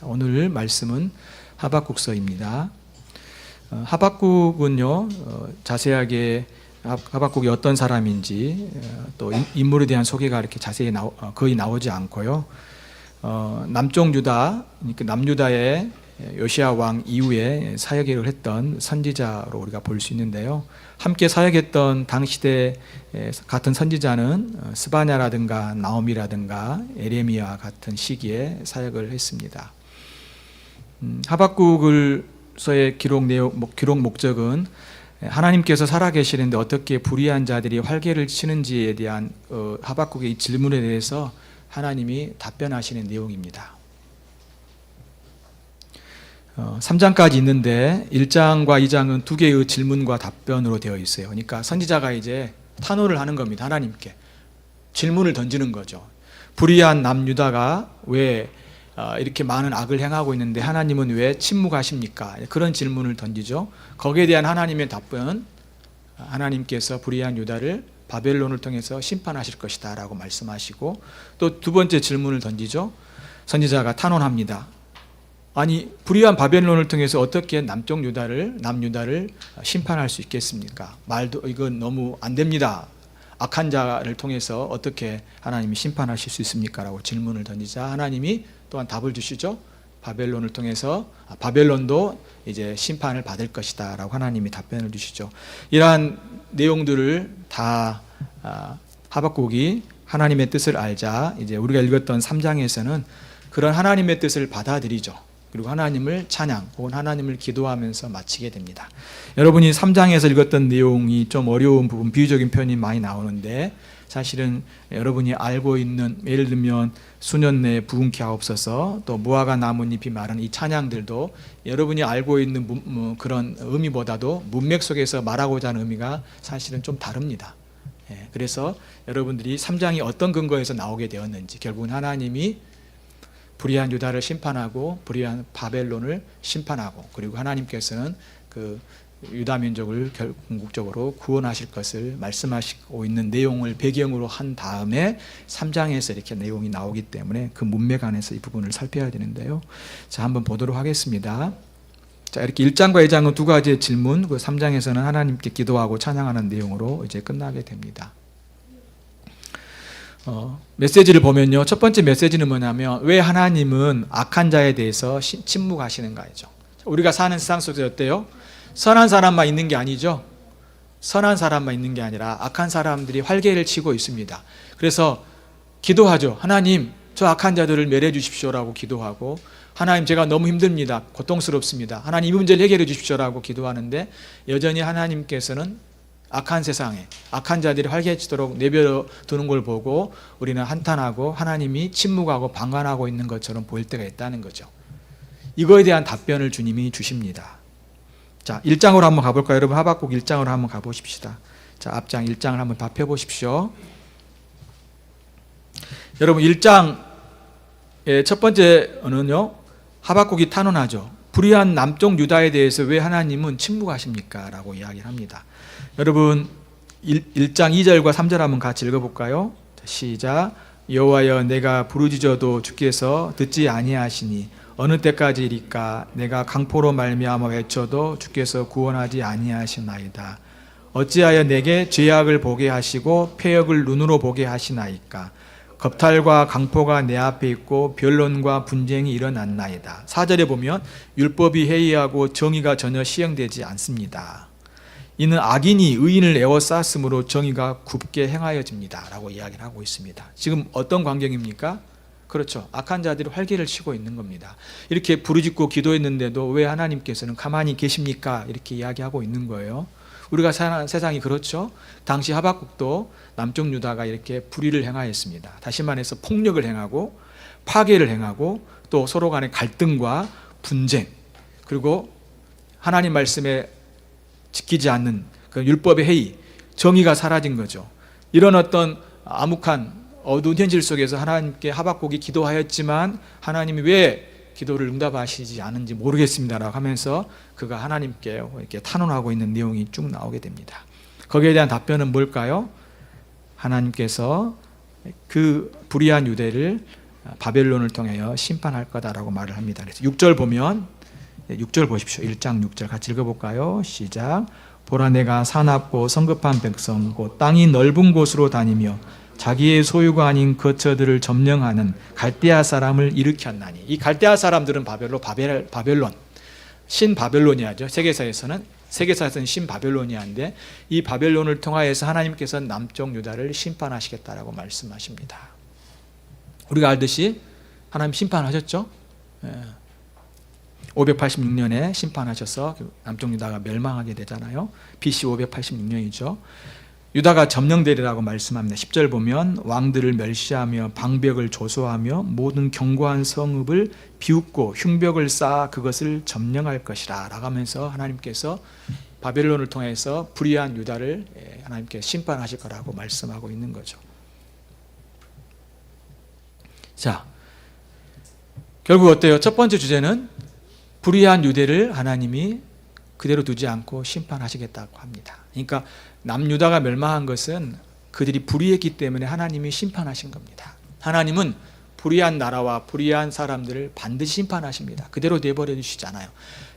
자, 오늘 말씀은 하박국서입니다. 어, 하박국은요 어, 자세하게 하- 하박국이 어떤 사람인지 어, 또 인- 인물에 대한 소개가 이렇게 자세히 나오, 어, 거의 나오지 않고요. 어, 남쪽 유다, 그러니까 남유다의 요시아 왕 이후에 사역을 했던 선지자로 우리가 볼 수 있는데요. 함께 사역했던 당시대 같은 선지자는 어, 스바냐라든가 나오미라든가 에레미야 같은 시기에 사역을 했습니다. 음, 하박국을서의 기록 내용, 목- 기록 목적은 하나님께서 살아계시는데 어떻게 불의한 자들이 활개를 치는지에 대한 어, 하박국의 이 질문에 대해서 하나님이 답변하시는 내용입니다. 어, 3장까지 있는데 1장과 2장은 두 개의 질문과 답변으로 되어 있어요. 그러니까 선지자가 이제 탄원을 하는 겁니다. 하나님께 질문을 던지는 거죠. 불의한 남유다가 왜 어, 이렇게 많은 악을 행하고 있는데 하나님은 왜 침묵하십니까? 그런 질문을 던지죠. 거기에 대한 하나님의 답변은 하나님께서 불의한 유다를 바벨론을 통해서 심판하실 것이다 라고 말씀하시고 또 두 번째 질문을 던지죠. 선지자가 탄원합니다. 아니 불의한 바벨론을 통해서 어떻게 남쪽 유다를 남유다를 심판할 수 있겠습니까? 말도 이건 너무 안 됩니다. 악한 자를 통해서 어떻게 하나님이 심판하실 수 있습니까라고 질문을 던지자 하나님이 또한 답을 주시죠. 바벨론을 통해서 아, 바벨론도 이제 심판을 받을 것이다라고 하나님이 답변을 주시죠. 이러한 내용들을 다 아, 하박국이 하나님의 뜻을 알자 이제 우리가 읽었던 3장에서는 그런 하나님의 뜻을 받아들이죠. 그리고 하나님을 찬양 혹은 하나님을 기도하면서 마치게 됩니다. 여러분이 3장에서 읽었던 내용이 좀 어려운 부분, 비유적인 표현이 많이 나오는데 사실은 여러분이 알고 있는 예를 들면 수년 내에 부흥케 하옵소서 또 무화과 나뭇잎이 마른 이 찬양들도 여러분이 알고 있는 문- 뭐 그런 의미보다도 문맥 속에서 말하고자 하는 의미가 사실은 좀 다릅니다. 예, 그래서 여러분들이 3장이 어떤 근거에서 나오게 되었는지 결국은 하나님이 불의한 유다를 심판하고 불의한 바벨론을 심판하고 그리고 하나님께서는 그 유다 민족을 결- 궁극적으로 구원하실 것을 말씀하시고 있는 내용을 배경으로 한 다음에 3장에서 이렇게 내용이 나오기 때문에 그 문맥 안에서 이 부분을 살펴야 되는데요. 자, 한번 보도록 하겠습니다. 자, 이렇게 1장과 2장은 두 가지의 질문, 그 3장에서는 하나님께 기도하고 찬양하는 내용으로 이제 끝나게 됩니다. 어, 메시지를 보면요. 첫 번째 메시지는 뭐냐면 왜 하나님은 악한 자에 대해서 시- 침묵하시는가죠. 우리가 사는 세상 속에 어때요? 선한 사람만 있는 게 아니죠. 선한 사람만 있는 게 아니라 악한 사람들이 활개를 치고 있습니다. 그래서 기도하죠. 하나님, 저 악한 자들을 멸해 주십시오라고 기도하고 하나님 제가 너무 힘듭니다. 고통스럽습니다. 하나님 이 문제를 해결해 주십시오라고 기도하는데 여전히 하나님께서는 악한 세상에 악한 자들이 활개치도록 내버려 두는 걸 보고 우리는 한탄하고 하나님이 침묵하고 방관하고 있는 것처럼 보일 때가 있다는 거죠. 이거에 대한 답변을 주님이 주십니다. 자, 1장으로 한번 가볼까요? 여러분 하박국 1장으로 한번 가보십시다. 자, 앞장 1장을 한번 답해 보십시오. 여러분 1장의 첫 번째는요. 하박국이 탄원하죠. 불의한 남쪽 유다에 대해서 왜 하나님은 침묵하십니까? 라고 이야기를 합니다. 여러분 1, 장 2절과 3절 한번 같이 읽어볼까요? 자, 시작 여호와여 내가 부르짖어도 주께서 듣지 아니하시니 어느 때까지일까 내가 강포로 말미암아 외쳐도 주께서 구원하지 아니하시나이다 어찌하여 내게 죄악을 보게 하시고 폐역을 눈으로 보게 하시나이까 겁탈과 강포가 내 앞에 있고 변론과 분쟁이 일어났나이다. 4절에 보면 율법이 해이하고 정의가 전혀 시행되지 않습니다. 이는 악인이 의인을 에워쌌으므로 정의가 굽게 행하여집니다 라고 이야기를 하고 있습니다. 지금 어떤 광경입니까? 그렇죠. 악한 자들이 활개를 치고 있는 겁니다. 이렇게 부르짖고 기도했는데도 왜 하나님께서는 가만히 계십니까? 이렇게 이야기하고 있는 거예요. 우리가 사는 세상이 그렇죠. 당시 하박국도 남쪽 유다가 이렇게 불의를 행하였습니다. 다시 말해서 폭력을 행하고 파괴를 행하고 또 서로 간의 갈등과 분쟁 그리고 하나님 말씀에 지키지 않는 그 율법의 해이, 정의가 사라진 거죠. 이런 어떤 암묵한 어두운 현실 속에서 하나님께 하박국이 기도하였지만 하나님이 왜 기도를 응답하시지 않은지 모르겠습니다라고 하면서 그가 하나님께 이렇게 탄원하고 있는 내용이 쭉 나오게 됩니다. 거기에 대한 답변은 뭘까요? 하나님께서 그 불의한 유대를 바벨론을 통하여 심판할 거다라고 말을 합니다. 그래서 6절 보면 6절 보십시오. 1장 6절 같이 읽어볼까요? 시작. 보라 내가 사납고 성급한 백성 곧 땅이 넓은 곳으로 다니며 자기의 소유가 아닌 거처들을 점령하는 갈대아 사람을 일으켰나니 이 갈대아 사람들은 바벨로 바벨 바벨론 신 바벨로니아죠. 세계사에서는 세계사에서는 신 바벨로니아인데 이 바벨론을 통하여서 하나님께서 남쪽 유다를 심판하시겠다라고 말씀하십니다. 우리가 알듯이 하나님 심판하셨죠. 예. 586년에 심판하셔서 남쪽 유다가 멸망하게 되잖아요. BC 586년이죠. 유다가 점령되리라고 말씀합니다. 10절 보면 왕들을 멸시하며 방벽을 조소하며 모든 견고한 성읍을 비웃고 흉벽을 쌓아 그것을 점령할 것이라 라고 하면서 하나님께서 바벨론을 통해서 불의한 유다를 예, 하나님께 심판하실 거라고 말씀하고 있는 거죠. 자, 결국 어때요? 첫 번째 주제는 불의한 유대를 하나님이 그대로 두지 않고 심판하시겠다고 합니다. 그러니까 남유다가 멸망한 것은 그들이 불의했기 때문에 하나님이 심판하신 겁니다. 하나님은 불의한 나라와 불의한 사람들을 반드시 심판하십니다. 그대로 내버려 두시잖아요.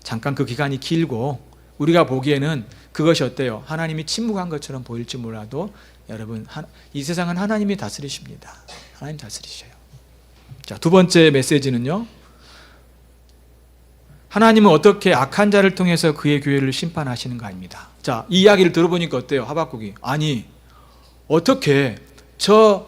잠깐 그 기간이 길고 우리가 보기에는 그것이 어때요? 하나님이 침묵한 것처럼 보일지 몰라도 여러분 이 세상은 하나님이 다스리십니다. 하나님 다스리셔요. 자, 두 번째 메시지는요. 하나님은 어떻게 악한 자를 통해서 그의 교회를 심판하시는 거 아닙니다. 자, 이 이야기를 들어보니까 어때요? 하박국이. 아니, 어떻게 저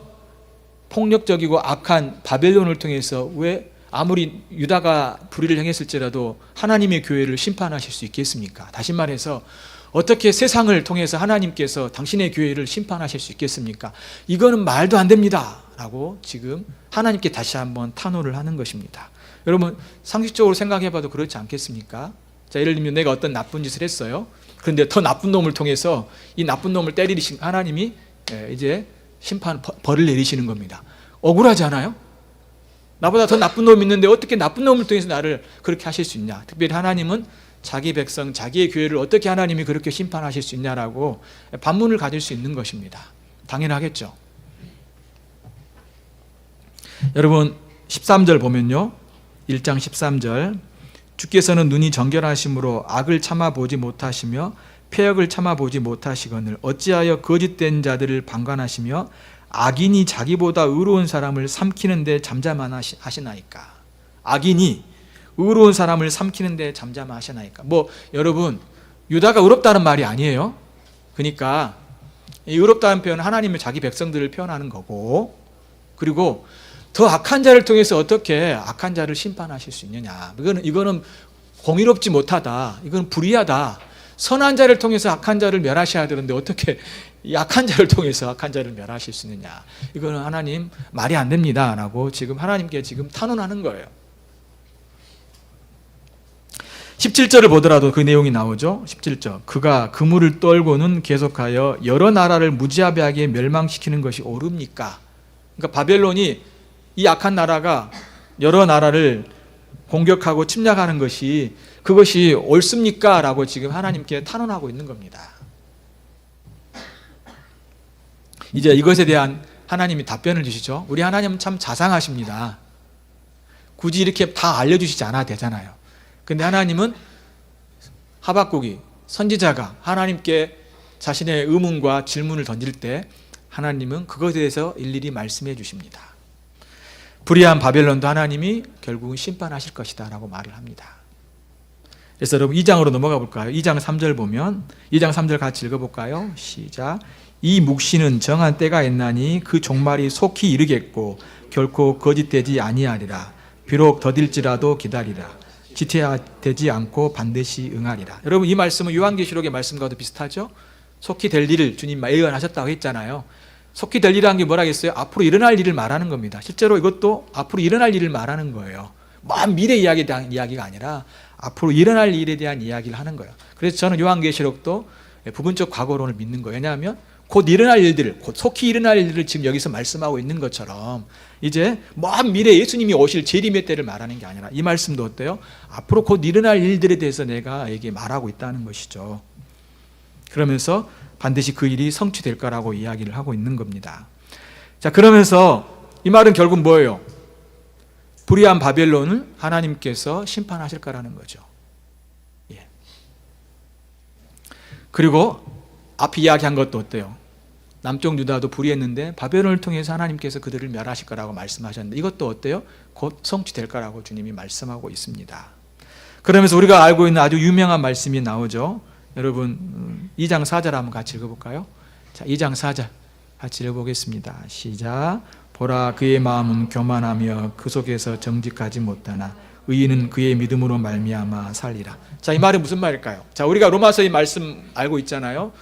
폭력적이고 악한 바벨론을 통해서 왜 아무리 유다가 불의를 행했을지라도 하나님의 교회를 심판하실 수 있겠습니까? 다시 말해서 어떻게 세상을 통해서 하나님께서 당신의 교회를 심판하실 수 있겠습니까? 이거는 말도 안 됩니다. 라고 지금 하나님께 다시 한번 탄호를 하는 것입니다. 여러분 상식적으로 생각해 봐도 그렇지 않겠습니까? 자, 예를 들면 내가 어떤 나쁜 짓을 했어요. 그런데 더 나쁜 놈을 통해서 이 나쁜 놈을 때리신 하나님이 예, 이제 심판 벌을 내리시는 겁니다. 억울하지 않아요? 나보다 더 나쁜 놈이 있는데 어떻게 나쁜 놈을 통해서 나를 그렇게 하실 수 있냐? 특별히 하나님은 자기 백성, 자기의 교회를 어떻게 하나님이 그렇게 심판하실 수 있냐라고 반문을 가질 수 있는 것입니다. 당연하겠죠. 여러분 13절 보면요. 1장 13절. 주께서는 눈이 정결하심으로 악을 참아 보지 못하시며 폐역을 참아 보지 못하시거늘 어찌하여 거짓된 자들을 방관하시며 악인이 자기보다 의로운 사람을 삼키는데 잠잠하시나이까? 악인이 의로운 사람을 삼키는데 잠잠하시나이까? 뭐 여러분 유다가 의롭다는 말이 아니에요. 그러니까 의롭다는 표현은 하나님의 자기 백성들을 표현하는 거고 그리고 더 악한 자를 통해서 어떻게 악한 자를 심판하실 수 있느냐. 이거는, 이거는 공의롭지 못하다. 이건 불의하다. 선한 자를 통해서 악한 자를 멸하셔야 되는데 어떻게 약한 자를 통해서 악한 자를 멸하실 수 있느냐. 이거는 하나님 말이 안 됩니다. 라고 지금 하나님께 지금 탄원하는 거예요. 17절을 보더라도 그 내용이 나오죠. 17절. 그가 그물을 떨고는 계속하여 여러 나라를 무지하게 멸망시키는 것이 옳습니까? 그러니까 바벨론이 이 악한 나라가 여러 나라를 공격하고 침략하는 것이 그것이 옳습니까? 라고 지금 하나님께 탄원하고 있는 겁니다. 이제 이것에 대한 하나님이 답변을 주시죠. 우리 하나님은 참 자상하십니다. 굳이 이렇게 다 알려주시지 않아도 되잖아요. 근데 하나님은 하박국이 선지자가 하나님께 자신의 의문과 질문을 던질 때 하나님은 그것에 대해서 일일이 말씀해 주십니다. 불의한 바벨론도 하나님이 결국은 심판하실 것이다 라고 말을 합니다. 그래서 여러분 2장으로 넘어가 볼까요? 2장 3절 보면 2장 3절 같이 읽어볼까요? 시작 이 묵시는 정한 때가 있나니 그 종말이 속히 이르겠고 결코 거짓되지 아니하리라 비록 더딜지라도 기다리라 지체되지 않고 반드시 응하리라 여러분 이 말씀은 요한계시록의 말씀과도 비슷하죠? 속히 될 일을 주님 예언하셨다고 했잖아요 속히 될 일이라는 게 뭐라겠어요? 앞으로 일어날 일을 말하는 겁니다. 실제로 이것도 앞으로 일어날 일을 말하는 거예요. 먼 미래 이야기에 대한 이야기가 아니라 앞으로 일어날 일에 대한 이야기를 하는 거예요. 그래서 저는 요한계시록도 부분적 과거론을 믿는 거예요. 왜냐하면 곧 일어날 일들을, 곧 속히 일어날 일들을 지금 여기서 말씀하고 있는 것처럼 이제 먼 미래 예수님이 오실 재림의 때를 말하는 게 아니라 이 말씀도 어때요? 앞으로 곧 일어날 일들에 대해서 내가 에게 말하고 있다는 것이죠. 그러면서 반드시 그 일이 성취될 거라고 이야기를 하고 있는 겁니다. 자, 그러면서 이 말은 결국 뭐예요? 불의한 바벨론을 하나님께서 심판하실 거라는 거죠. 예. 그리고 앞 이야기한 것도 어때요? 남쪽 유다도 불의했는데 바벨론을 통해서 하나님께서 그들을 멸하실 거라고 말씀하셨는데 이것도 어때요? 곧 성취될 거라고 주님이 말씀하고 있습니다. 그러면서 우리가 알고 있는 아주 유명한 말씀이 나오죠. 여러분 음, 2장 4절 한번 같이 읽어볼까요? 자, 2장 4절 같이 읽어보겠습니다. 시작. 보라 그의 마음은 교만하며 그 속에서 정직하지 못하나 의인은 그의 믿음으로 말미암아 살리라. 자, 이 말은 무슨 말일까요? 자, 우리가 로마서의 말씀 알고 있잖아요.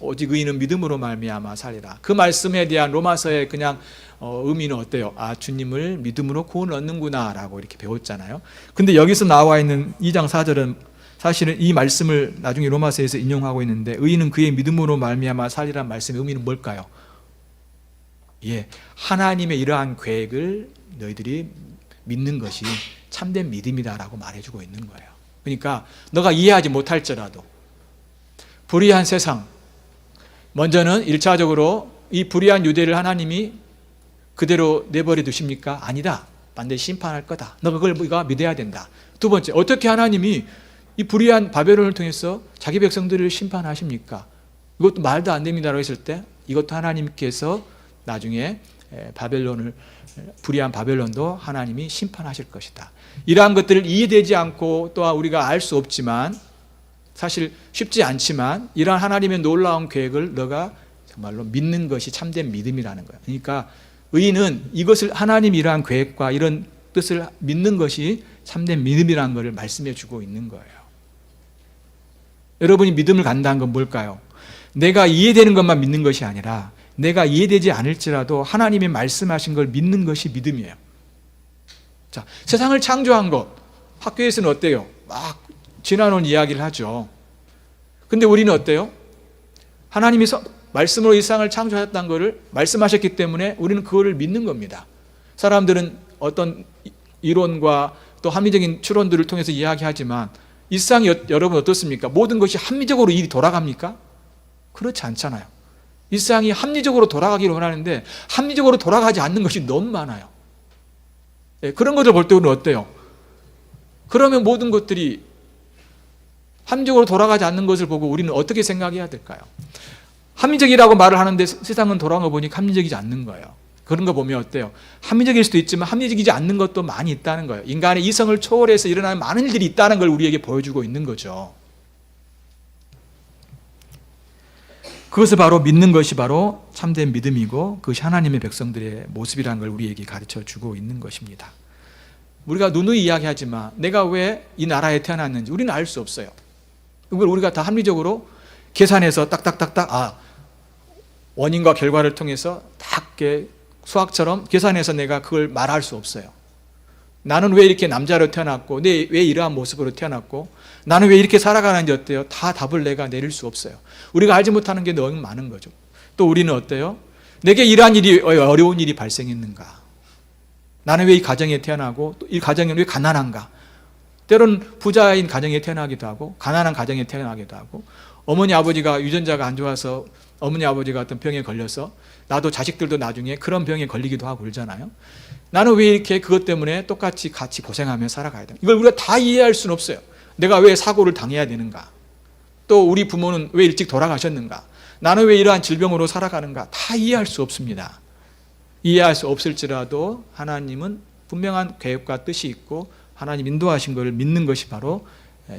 오직 의인은 믿음으로 말미암아 살리라. 그 말씀에 대한 로마서의 그냥 어, 의미는 어때요? 아 주님을 믿음으로 구원 얻는구나라고 이렇게 배웠잖아요. 근데 여기서 나와 있는 2장 4절은 사실은 이 말씀을 나중에 로마서에서 인용하고 있는데 의인은 그의 믿음으로 말미암아 살리란 말씀의 의미는 뭘까요? 예, 하나님의 이러한 계획을 너희들이 믿는 것이 참된 믿음이다라고 말해주고 있는 거예요. 그러니까 너가 이해하지 못할지라도 불의한 세상 먼저는 일차적으로 이 불의한 유대를 하나님이 그대로 내버려 두십니까? 아니다. 반드시 심판할 거다. 너 그걸 믿어야 된다. 두 번째, 어떻게 하나님이 이 불의한 바벨론을 통해서 자기 백성들을 심판하십니까? 이것도 말도 안 됩니다라고 했을 때 이것도 하나님께서 나중에 바벨론을 불의한 바벨론도 하나님이 심판하실 것이다. 이러한 것들을 이해되지 않고 또한 우리가 알 수 없지만 사실 쉽지 않지만 이러한 하나님의 놀라운 계획을 너가 정말로 믿는 것이 참된 믿음이라는 거야. 그러니까 의인은 이것을 하나님 이러한 계획과 이런 뜻을 믿는 것이 참된 믿음이라는 것을 말씀해 주고 있는 거예요. 여러분이 믿음을 간다는 건 뭘까요? 내가 이해되는 것만 믿는 것이 아니라 내가 이해되지 않을지라도 하나님이 말씀하신 걸 믿는 것이 믿음이에요. 자, 세상을 창조한 것 학교에서는 어때요? 막 지나놓은 이야기를 하죠. 근데 우리는 어때요? 하나님이 서, 말씀으로 이 세상을 창조하셨다는 것을 말씀하셨기 때문에 우리는 그거를 믿는 겁니다. 사람들은 어떤 이론과 또 합리적인 추론들을 통해서 이야기하지만 이 세상이 여러분 어떻습니까? 모든 것이 합리적으로 일이 돌아갑니까? 그렇지 않잖아요. 이 세상이 합리적으로 돌아가기를 원하는데 합리적으로 돌아가지 않는 것이 너무 많아요. 예, 그런 것을 볼 때 우리는 어때요? 그러면 모든 것들이 합리적으로 돌아가지 않는 것을 보고 우리는 어떻게 생각해야 될까요? 합리적이라고 말을 하는데 세상은 돌아간 거 보니 합리적이지 않는 거예요. 그런 거 보면 어때요? 합리적일 수도 있지만 합리적이지 않는 것도 많이 있다는 거예요. 인간의 이성을 초월해서 일어나는 많은 일들이 있다는 걸 우리에게 보여주고 있는 거죠. 그것을 바로 믿는 것이 바로 참된 믿음이고 그것이 하나님의 백성들의 모습이라는 걸 우리에게 가르쳐 주고 있는 것입니다. 우리가 누누이 이야기하지만 내가 왜 이 나라에 태어났는지 우리는 알 수 없어요. 그걸 우리가 다 합리적으로 계산해서 딱딱딱딱 아 원인과 결과를 통해서 딱 수학처럼 계산해서 내가 그걸 말할 수 없어요. 나는 왜 이렇게 남자로 태어났고, 내 왜 이러한 모습으로 태어났고, 나는 왜 이렇게 살아가는지 어때요? 다 답을 내가 내릴 수 없어요. 우리가 알지 못하는 게 너무 많은 거죠. 또 우리는 어때요? 내게 이러한 일이 어려운 일이 발생했는가? 나는 왜 이 가정에 태어나고 이 가정은 왜 가난한가? 때로는 부자인 가정에 태어나기도 하고 가난한 가정에 태어나기도 하고 어머니 아버지가 유전자가 안 좋아서 어머니 아버지가 어떤 병에 걸려서 나도 자식들도 나중에 그런 병에 걸리기도 하고 그러잖아요. 나는 왜 이렇게 그것 때문에 똑같이 같이 고생하며 살아가야 돼? 이걸 우리가 다 이해할 수는 없어요. 내가 왜 사고를 당해야 되는가? 또 우리 부모는 왜 일찍 돌아가셨는가? 나는 왜 이러한 질병으로 살아가는가? 다 이해할 수 없습니다. 이해할 수 없을지라도 하나님은 분명한 계획과 뜻이 있고 하나님 인도하신 것을 믿는 것이 바로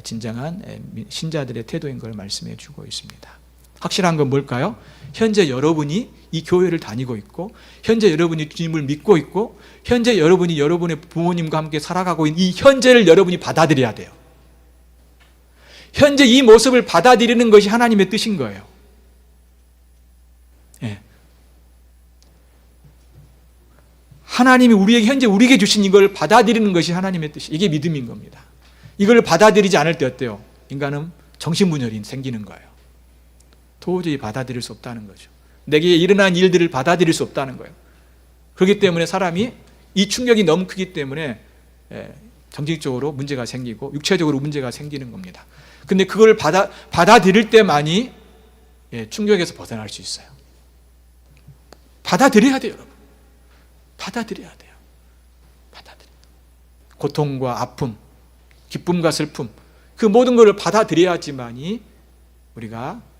진정한 신자들의 태도인 걸 말씀해 주고 있습니다. 확실한 건 뭘까요? 현재 여러분이 이 교회를 다니고 있고, 현재 여러분이 주님을 믿고 있고, 현재 여러분이 여러분의 부모님과 함께 살아가고 있는 이 현재를 여러분이 받아들여야 돼요. 현재 이 모습을 받아들이는 것이 하나님의 뜻인 거예요. 예. 하나님이 우리에게 현재 우리에게 주신 이걸 받아들이는 것이 하나님의 뜻이 이게 믿음인 겁니다. 이걸 받아들이지 않을 때 어때요? 인간은 정신분열이 생기는 거예요. 도저히 받아들일 수 없다는 거죠. 내게 일어난 일들을 받아들일 수 없다는 거예요. 그렇기 때문에 사람이 이 충격이 너무 크기 때문에 예, 정신적으로 문제가 생기고 육체적으로 문제가 생기는 겁니다. 근데 그걸 받아, 받아들일 때만이 예, 충격에서 벗어날 수 있어요. 받아들여야 돼요, 여러분. 받아들여야 돼요. 받아들여. 고통과 아픔, 기쁨과 슬픔 그 모든 것을 받아들여야지만이 우리가 어,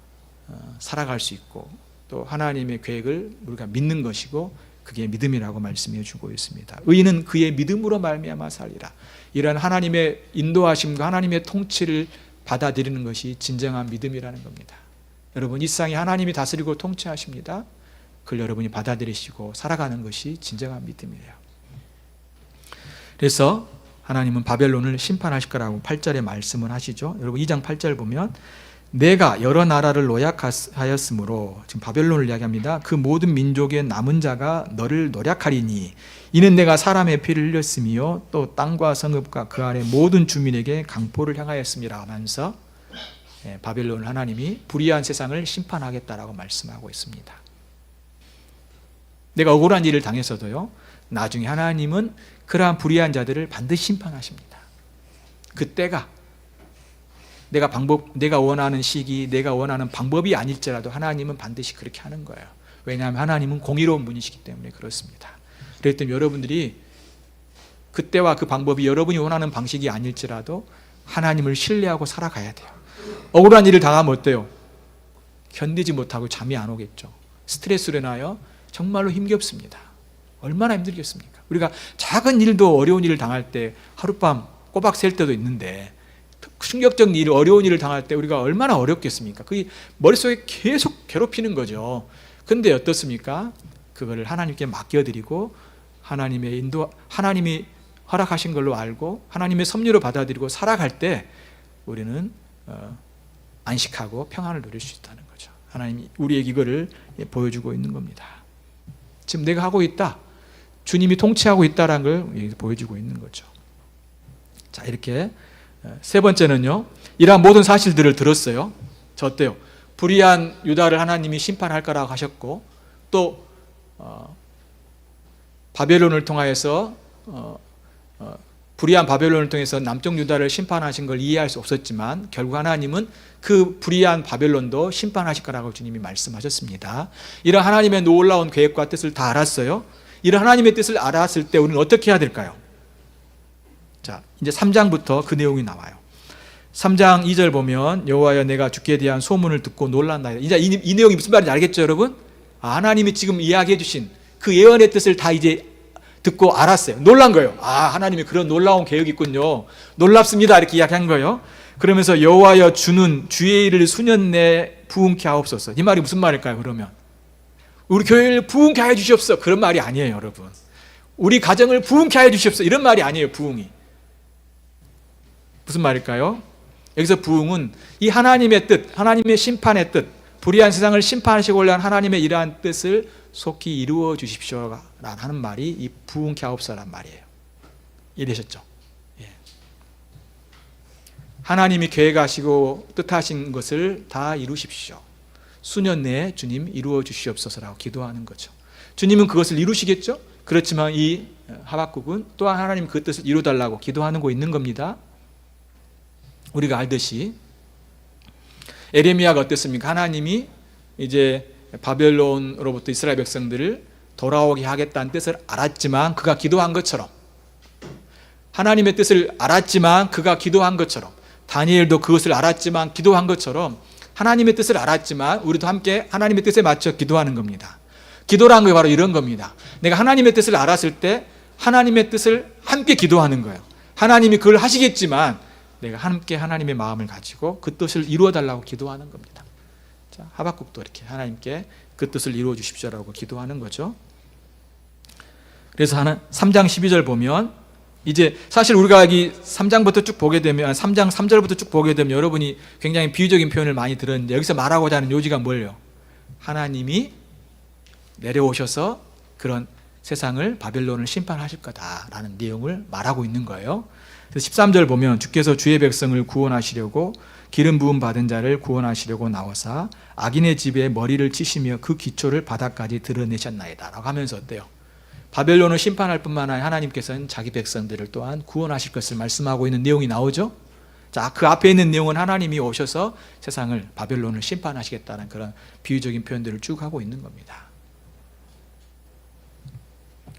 살아갈 수 있고 또 하나님의 계획을 우리가 믿는 것이고 그게 믿음이라고 말씀해 주고 있습니다. 의인은 그의 믿음으로 말미암아 살리라. 이러한 하나님의 인도하심과 하나님의 통치를 받아들이는 것이 진정한 믿음이라는 겁니다. 여러분 이 세상에 하나님이 다스리고 통치하십니다. 그걸 여러분이 받아들이시고 살아가는 것이 진정한 믿음이에요. 그래서 하나님은 바벨론을 심판하실 거라고 8절에 말씀을 하시죠. 여러분 2장 8절 보면 내가 여러 나라를 노약하였으므로 지금 바벨론을 이야기합니다. 그 모든 민족의 남은 자가 너를 노약하리니 이는 내가 사람의 피를 흘렸으며 또 땅과 성읍과 그 안에 모든 주민에게 강포를 향하였습니다 하면서 예, 바벨론 하나님이 불의한 세상을 심판하겠다라고 말씀하고 있습니다. 내가 억울한 일을 당했어도요. 나중에 하나님은 그러한 불의한 자들을 반드시 심판하십니다. 그때가 내가 방법, 내가 원하는 시기, 내가 원하는 방법이 아닐지라도 하나님은 반드시 그렇게 하는 거예요. 왜냐하면 하나님은 공의로운 분이시기 때문에 그렇습니다. 그랬더니 여러분들이 그때와 그 방법이 여러분이 원하는 방식이 아닐지라도 하나님을 신뢰하고 살아가야 돼요. 억울한 일을 당하면 어때요? 견디지 못하고 잠이 안 오겠죠. 스트레스로 인하여 정말로 힘겹습니다. 얼마나 힘들겠습니까? 우리가 작은 일도 어려운 일을 당할 때 하룻밤 꼬박 셀 때도 있는데 충격적 일, 어려운 일을 당할 때 우리가 얼마나 어렵겠습니까? 그게 머릿속에 계속 괴롭히는 거죠. 근데 어떻습니까? 그거를 하나님께 맡겨드리고 하나님의 인도, 하나님이 허락하신 걸로 알고 하나님의 섭리로 받아들이고 살아갈 때 우리는 어, 안식하고 평안을 누릴 수 있다는 거죠. 하나님이 우리에게 이거를 보여주고 있는 겁니다. 지금 내가 하고 있다. 주님이 통치하고 있다라는 걸 보여주고 있는 거죠. 자, 이렇게 세 번째는요. 이러한 모든 사실들을 들었어요. 저 어때요? 불의한 유다를 하나님이 심판할 거라고 하셨고 또 어, 바벨론을 통하여서 어, 어, 불의한 바벨론을 통해서 남쪽 유다를 심판하신 걸 이해할 수 없었지만 결국 하나님은 그 불의한 바벨론도 심판하실 거라고 주님이 말씀하셨습니다. 이런 하나님의 놀라운 계획과 뜻을 다 알았어요. 이런 하나님의 뜻을 알았을 때 우리는 어떻게 해야 될까요? 자, 이제 3장부터 그 내용이 나와요. 3장 2절 보면 여호와여 내가 주께 대한 소문을 듣고 놀란다. 이제 이, 이 내용이 무슨 말인지 알겠죠, 여러분? 아, 하나님이 지금 이야기해 주신 그 예언의 뜻을 다 이제 듣고 알았어요. 놀란 거예요. 아, 하나님이 그런 놀라운 계획이 있군요. 놀랍습니다. 이렇게 이야기한 거예요. 그러면서 여호와여 주는 주의 일을 수년 내 부흥케 하옵소서. 이 말이 무슨 말일까요, 그러면? 우리 교회를 부흥케 하여 주시옵소서. 그런 말이 아니에요, 여러분. 우리 가정을 부흥케 하여 주시옵소서. 이런 말이 아니에요, 부흥이. 무슨 말일까요? 여기서 부흥은 이 하나님의 뜻, 하나님의 심판의 뜻, 불의한 세상을 심판하시고 올려한 하나님의 이러한 뜻을 속히 이루어 주십시오라는 말이 이 부흥케 하옵소서란 말이에요. 이해되셨죠? 예. 하나님이 계획하시고 뜻하신 것을 다 이루십시오. 수년 내에 주님 이루어 주시옵소서라고 기도하는 거죠. 주님은 그것을 이루시겠죠? 그렇지만 이 하박국은 또한 하나님 그 뜻을 이루달라고 기도하는 거 있는 겁니다. 우리가 알듯이 에레미야가 어땠습니까? 하나님이 이제 바벨론으로부터 이스라엘 백성들을 돌아오게 하겠다는 뜻을 알았지만 그가 기도한 것처럼 하나님의 뜻을 알았지만 그가 기도한 것처럼 다니엘도 그것을 알았지만 기도한 것처럼 하나님의 뜻을 알았지만 우리도 함께 하나님의 뜻에 맞춰 기도하는 겁니다. 기도란 게 바로 이런 겁니다. 내가 하나님의 뜻을 알았을 때 하나님의 뜻을 함께 기도하는 거예요. 하나님이 그걸 하시겠지만 내가 함께 하나님의 마음을 가지고 그 뜻을 이루어 달라고 기도하는 겁니다. 자, 하박국도 이렇게 하나님께 그 뜻을 이루어 주십시오라고 기도하는 거죠. 그래서 하나 3장 12절 보면 이제 사실 우리가 여기 3장부터 쭉 보게 되면 3장 3절부터 쭉 보게 되면 여러분이 굉장히 비유적인 표현을 많이 들었는데 여기서 말하고자 하는 요지가 뭐예요? 하나님이 내려오셔서 그런 세상을 바벨론을 심판하실 거다라는 내용을 말하고 있는 거예요. 그래서 13절 보면 주께서 주의 백성을 구원하시려고 기름 부음 받은 자를 구원하시려고 나와사 악인의 집에 머리를 치시며 그 기초를 바닥까지 드러내셨나이다라고 하면서 어때요? 바벨론을 심판할 뿐만 아니라 하나님께서는 자기 백성들을 또한 구원하실 것을 말씀하고 있는 내용이 나오죠. 자, 그 앞에 있는 내용은 하나님이 오셔서 세상을 바벨론을 심판하시겠다는 그런 비유적인 표현들을 쭉 하고 있는 겁니다.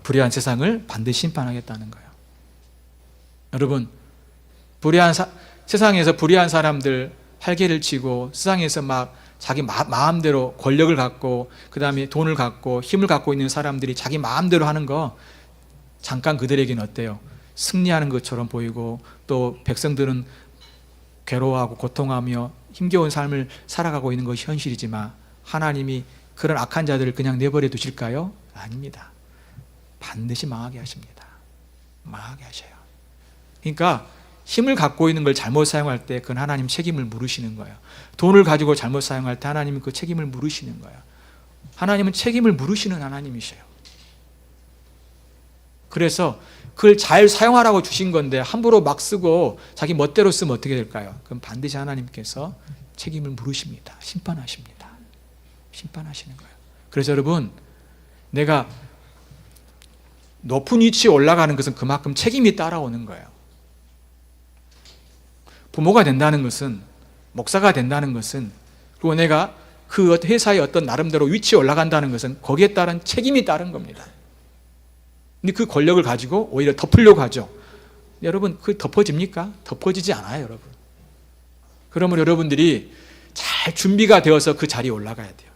불의한 세상을 반드시 심판하겠다는 거예요. 여러분 불의한 사- 세상에서 불의한 사람들 활개를 치고 세상에서 막 자기 마, 마음대로 권력을 갖고 그 다음에 돈을 갖고 힘을 갖고 있는 사람들이 자기 마음대로 하는 거 잠깐 그들에게는 어때요? 승리하는 것처럼 보이고 또 백성들은 괴로워하고 고통하며 힘겨운 삶을 살아가고 있는 것이 현실이지만 하나님이 그런 악한 자들을 그냥 내버려 두실까요? 아닙니다. 반드시 망하게 하십니다. 망하게 하셔요. 그러니까 힘을 갖고 있는 걸 잘못 사용할 때 그건 하나님 책임을 물으시는 거예요. 돈을 가지고 잘못 사용할 때 하나님은 그 책임을 물으시는 거예요. 하나님은 책임을 물으시는 하나님이셔요. 그래서 그걸 잘 사용하라고 주신 건데 함부로 막 쓰고 자기 멋대로 쓰면 어떻게 될까요? 그럼 반드시 하나님께서 책임을 물으십니다. 심판하십니다. 심판하시는 거예요. 그래서 여러분, 내가 높은 위치에 올라가는 것은 그만큼 책임이 따라오는 거예요. 부모가 된다는 것은 목사가 된다는 것은 그리고 내가 그 회사의 어떤 나름대로 위치에 올라간다는 것은 거기에 따른 책임이 따른 겁니다. 근데 그 권력을 가지고 오히려 덮으려고 하죠. 여러분, 그 덮어집니까? 덮어지지 않아요, 여러분. 그러면 여러분들이 잘 준비가 되어서 그 자리에 올라가야 돼요.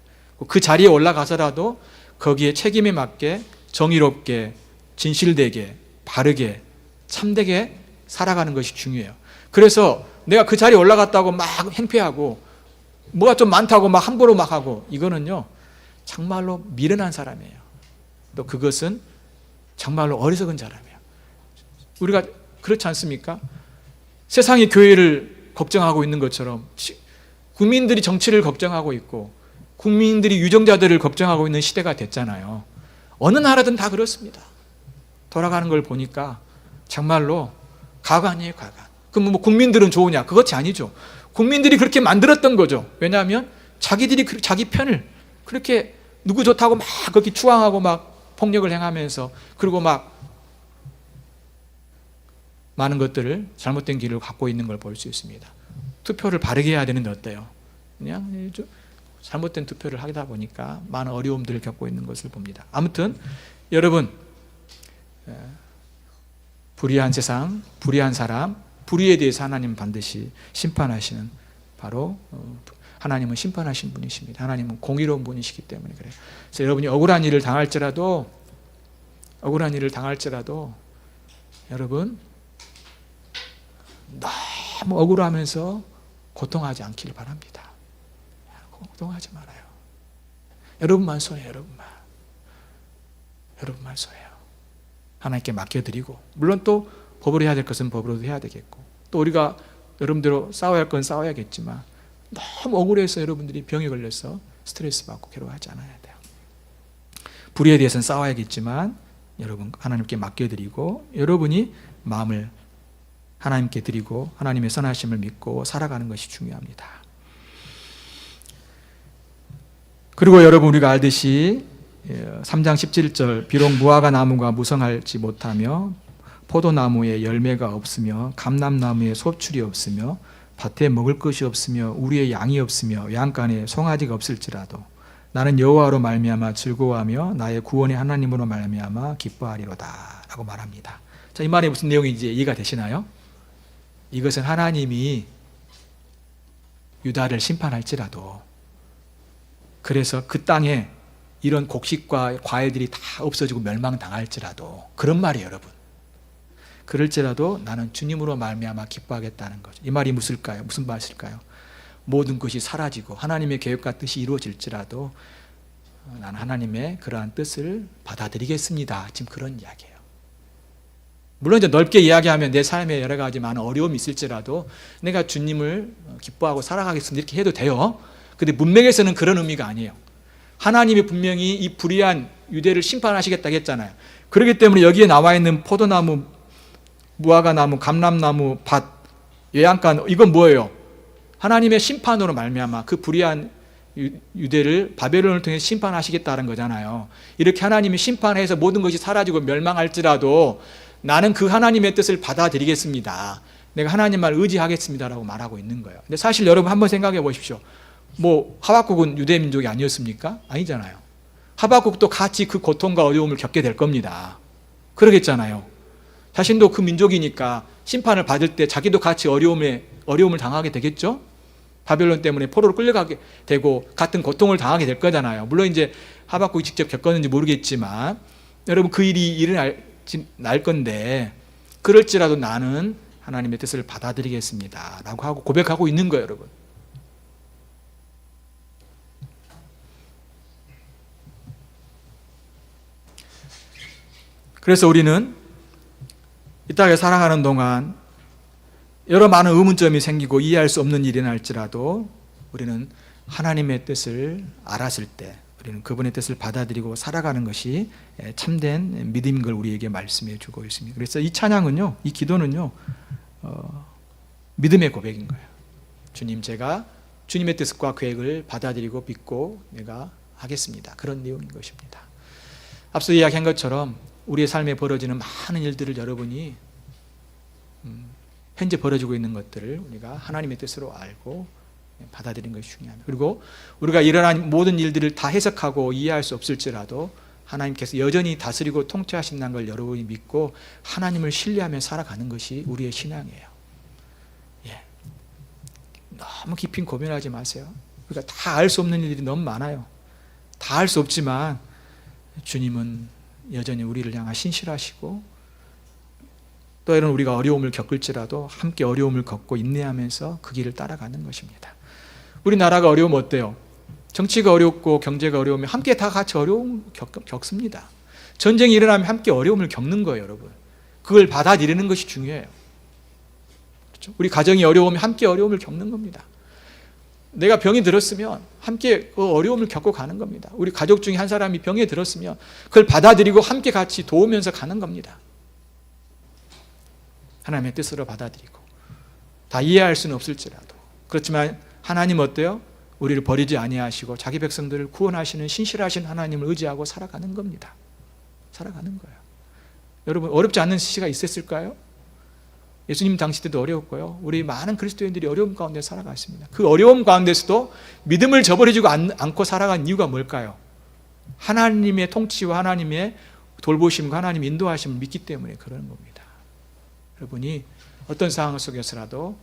그 자리에 올라가서라도 거기에 책임에 맞게 정의롭게 진실되게 바르게 참되게 살아가는 것이 중요해요. 그래서 내가 그 자리에 올라갔다고 막 행패하고 뭐가 좀 많다고 막 함부로 막 하고 이거는요 정말로 미련한 사람이에요. 또 그것은 정말로 어리석은 사람이에요. 우리가 그렇지 않습니까? 세상이 교회를 걱정하고 있는 것처럼 시- 국민들이 정치를 걱정하고 있고 국민들이 유정자들을 걱정하고 있는 시대가 됐잖아요. 어느 나라든 다 그렇습니다. 돌아가는 걸 보니까 정말로 가관이에요, 가관. 그럼 뭐 국민들은 좋으냐? 그것이 아니죠. 국민들이 그렇게 만들었던 거죠. 왜냐하면 자기들이 그- 자기 편을 그렇게 누구 좋다고 막 그렇게 추앙하고 막 폭력을 행하면서 그리고 막 많은 것들을 잘못된 길을 갖고 있는 걸 볼 수 있습니다. 투표를 바르게 해야 되는데 어때요? 그냥 좀 잘못된 투표를 하다 보니까 많은 어려움들을 겪고 있는 것을 봅니다. 아무튼 여러분 에, 불의한 세상, 불의한 사람, 불의에 대해서 하나님 반드시 심판하시는 바로 어, 하나님은 심판하신 분이십니다. 하나님은 공의로운 분이시기 때문에 그래요. 그래서 여러분이 억울한 일을 당할지라도 억울한 일을 당할지라도 여러분 너무 억울하면서 고통하지 않기를 바랍니다. 고통하지 말아요. 여러분만 소해요, 여러분만. 여러분만 소해요. 하나님께 맡겨드리고, 물론 또 법으로 해야 될 것은 법으로도 해야 되겠고, 또 우리가 여러분대로 싸워야 할 건 싸워야겠지만, 너무 억울해서 여러분들이 병에 걸려서 스트레스 받고 괴로워하지 않아야 돼요. 불의에 대해서는 싸워야겠지만, 여러분 하나님께 맡겨드리고, 여러분이 마음을 하나님께 드리고 하나님의 선하심을 믿고 살아가는 것이 중요합니다. 그리고 여러분 우리가 알듯이 3장 17절 비록 무화과 나무가 무성할지 못하며 포도나무에 열매가 없으며 감람나무에 소출이 없으며 밭에 먹을 것이 없으며 우리의 양이 없으며 양간에 송아지가 없을지라도 나는 여호와로 말미암아 즐거워하며 나의 구원의 하나님으로 말미암아 기뻐하리로다라고 말합니다. 자, 이 말이 무슨 내용인지 이해가 되시나요? 이것은 하나님이 유다를 심판할지라도 그래서 그 땅에 이런 곡식과 과일들이 다 없어지고 멸망당할지라도 그런 말이에요, 여러분. 그럴지라도 나는 주님으로 말미암아 기뻐하겠다는 거죠. 이 말이 무슨일까요? 무슨 말일까요? 모든 것이 사라지고 하나님의 계획과 뜻이 이루어질지라도 나는 하나님의 그러한 뜻을 받아들이겠습니다. 지금 그런 이야기예요. 물론 이제 넓게 이야기하면 내 삶에 여러 가지 많은 어려움이 있을지라도 내가 주님을 기뻐하고 살아가겠습니다. 이렇게 해도 돼요. 근데 문맥에서는 그런 의미가 아니에요. 하나님이 분명히 이 불의한 유대를 심판하시겠다고 했잖아요. 그렇기 때문에 여기에 나와 있는 포도나무, 무화과 나무, 감람나무, 밭, 예양간 이건 뭐예요? 하나님의 심판으로 말미암아 그 불의한 유- 유대를 바벨론을 통해 심판하시겠다는 거잖아요. 이렇게 하나님이 심판해서 모든 것이 사라지고 멸망할지라도 나는 그 하나님의 뜻을 받아들이겠습니다. 내가 하나님만 의지하겠습니다라고 말하고 있는 거예요. 근데 사실 여러분 한번 생각해 보십시오. 뭐 하박국은 유대 민족이 아니었습니까? 아니잖아요. 하박국도 같이 그 고통과 어려움을 겪게 될 겁니다. 그러겠잖아요. 자신도 그 민족이니까 심판을 받을 때 자기도 같이 어려움에 어려움을 당하게 되겠죠. 바벨론 때문에 포로로 끌려가게 되고 같은 고통을 당하게 될 거잖아요. 물론 이제 하박국이 직접 겪었는지 모르겠지만 여러분 그 일이 일어날 날 건데 그럴지라도 나는 하나님의 뜻을 받아들이겠습니다라고 하고 고백하고 있는 거예요, 여러분. 그래서 우리는 이 땅에 살아가는 동안 여러 많은 의문점이 생기고 이해할 수 없는 일이 날지라도 우리는 하나님의 뜻을 알았을 때 우리는 그분의 뜻을 받아들이고 살아가는 것이 참된 믿음인 걸 우리에게 말씀해 주고 있습니다. 그래서 이 찬양은요, 이 기도는요, 어, 믿음의 고백인 거예요. 주님, 제가 주님의 뜻과 계획을 받아들이고 믿고 내가 하겠습니다. 그런 내용인 것입니다. 앞서 이야기한 것처럼 우리의 삶에 벌어지는 많은 일들을 여러분이 음, 현재 벌어지고 있는 것들을 우리가 하나님의 뜻으로 알고 받아들이는 것이 중요합니다. 그리고 우리가 일어난 모든 일들을 다 해석하고 이해할 수 없을지라도 하나님께서 여전히 다스리고 통치하신다는 걸 여러분이 믿고 하나님을 신뢰하며 살아가는 것이 우리의 신앙이에요. 예. 너무 깊이 고민하지 마세요. 그러니까 다알 수 없는 일들이 너무 많아요. 다 알 수 없지만 주님은 여전히 우리를 향하 신실하시고 또 이런 우리가 어려움을 겪을지라도 함께 어려움을 겪고 인내하면서 그 길을 따라가는 것입니다. 우리나라가 어려우면 어때요? 정치가 어렵고 경제가 어려우면 함께 다 같이 어려움 겪, 겪습니다. 전쟁이 일어나면 함께 어려움을 겪는 거예요, 여러분. 그걸 받아들이는 것이 중요해요. 그렇죠? 우리 가정이 어려우면 함께 어려움을 겪는 겁니다. 내가 병이 들었으면 함께 그 어려움을 겪고 가는 겁니다. 우리 가족 중에 한 사람이 병에 들었으면 그걸 받아들이고 함께 같이 도우면서 가는 겁니다. 하나님의 뜻으로 받아들이고 다 이해할 수는 없을지라도 그렇지만 하나님 어때요? 우리를 버리지 아니하시고 자기 백성들을 구원하시는 신실하신 하나님을 의지하고 살아가는 겁니다. 살아가는 거예요. 여러분 어렵지 않는 시기가 있었을까요? 예수님 당시 때도 어려웠고요. 우리 많은 그리스도인들이 어려움 가운데 살아갔습니다. 그 어려움 가운데서도 믿음을 저버리지 않고 살아간 이유가 뭘까요? 하나님의 통치와 하나님의 돌보심과 하나님 인도하심을 믿기 때문에 그러는 겁니다. 여러분이 어떤 상황 속에서라도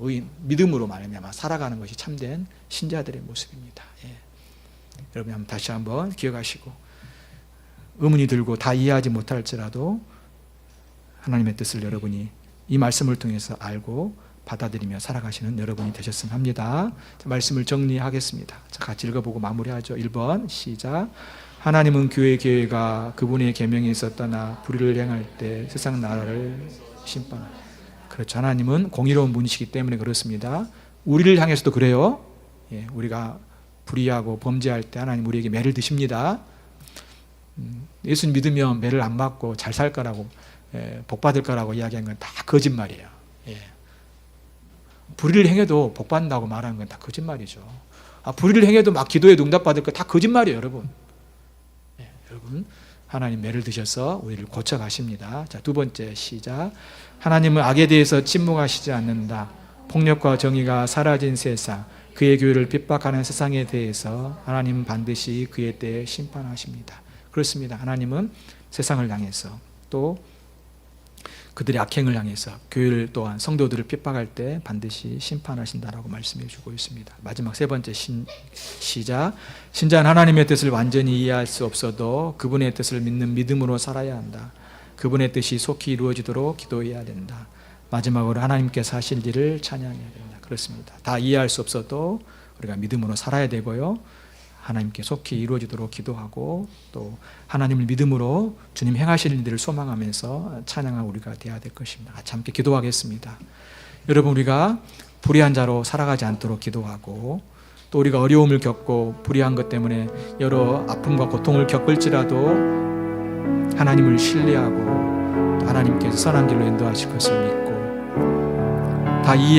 의인, 믿음으로 말미암아 살아가는 것이 참된 신자들의 모습입니다. 예. 여러분 다시 한번 기억하시고 의문이 들고 다 이해하지 못할지라도 하나님의 뜻을 여러분이 이 말씀을 통해서 알고 받아들이며 살아가시는 여러분이 되셨으면 합니다. 자, 말씀을 정리하겠습니다. 자, 같이 읽어보고 마무리하죠. 1번 시작. 하나님은 교회 계획가 그분의 계명에 있었다나 불의를 행할 때 세상 나라를 심판. 그렇죠. 하나님은 공의로운 분이시기 때문에 그렇습니다. 우리를 향해서도 그래요. 예, 우리가 불의하고 범죄할 때 하나님 우리에게 매를 드십니다. 음, 예수 믿으면 매를 안 맞고 잘 살 거라고 예, 복 받을 거라고 이야기한 건 다 거짓말이에요. 예. 불의를 행해도 복 받는다고 말하는 건 다 거짓말이죠. 아, 불의를 행해도 막 기도에 응답 받을 거 다 거짓말이에요, 여러분. 예, 여러분 하나님 매를 드셔서 우리를 고쳐 가십니다. 자, 두 번째 시작. 하나님은 악에 대해서 침묵하시지 않는다. 폭력과 정의가 사라진 세상, 그의 교회를 핍박하는 세상에 대해서 하나님은 반드시 그의 때에 심판하십니다. 그렇습니다. 하나님은 세상을 향해서 또 그들의 악행을 향해서 교회를 또한 성도들을 핍박할 때 반드시 심판하신다라고 말씀해 주고 있습니다. 마지막 세 번째 신, 시작. 신자는 하나님의 뜻을 완전히 이해할 수 없어도 그분의 뜻을 믿는 믿음으로 살아야 한다. 그분의 뜻이 속히 이루어지도록 기도해야 된다. 마지막으로 하나님께서 하실 일을 찬양해야 된다. 그렇습니다. 다 이해할 수 없어도 우리가 믿음으로 살아야 되고요. 하나님께 속히 이루어지도록 기도하고 또 하나님을 믿음으로 주님 행하실 일들을 소망하면서 찬양한 우리가 되어야 될 것입니다. 같이 함께 기도하겠습니다. 여러분 우리가 불의한 자로 살아가지 않도록 기도하고 또 우리가 어려움을 겪고 불의한 것 때문에 여러 아픔과 고통을 겪을지라도 하나님을 신뢰하고 하나님께서 선한 길로 인도하실 것을 믿고 다 이해